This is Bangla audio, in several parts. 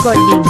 রেকর্ডিং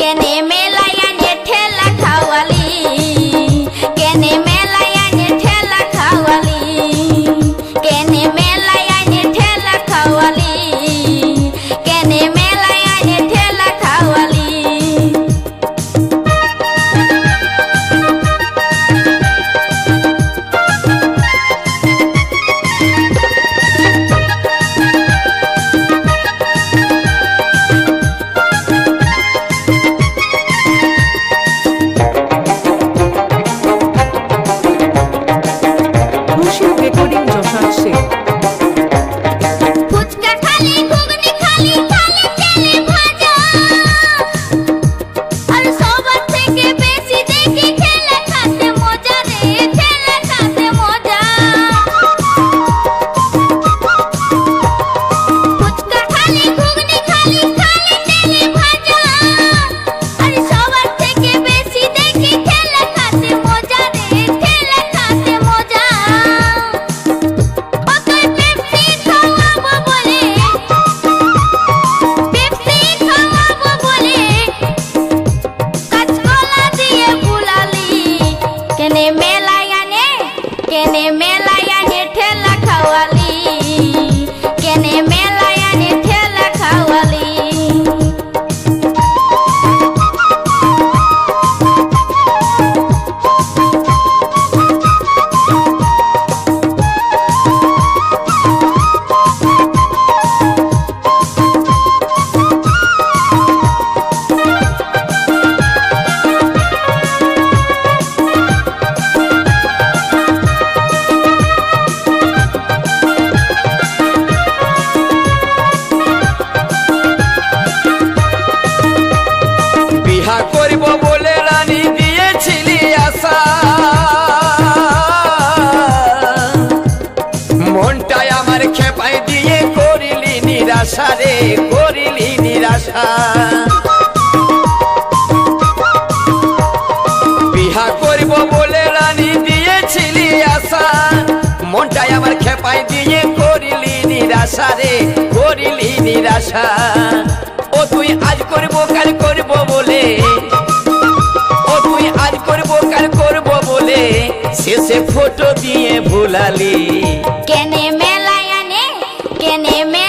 কেনে মেলাইয়া ঠেলা খাওয়ালি কেনে মেলাই সারে করিলি নিরাশা। বিহা করব বলে রানি দিয়েছিলি আশা। মনটাই আমার খেপাই দিয়ে করিলি নিরাশা রে, করিলি নিরাশা। ও তুই আজ করব, কাল করব বলে। ও তুই আজ করব, কাল করব বলে। শেষে ফটো দিয়ে ভুলালি। কেনে মেলায় আনে, কেনে মে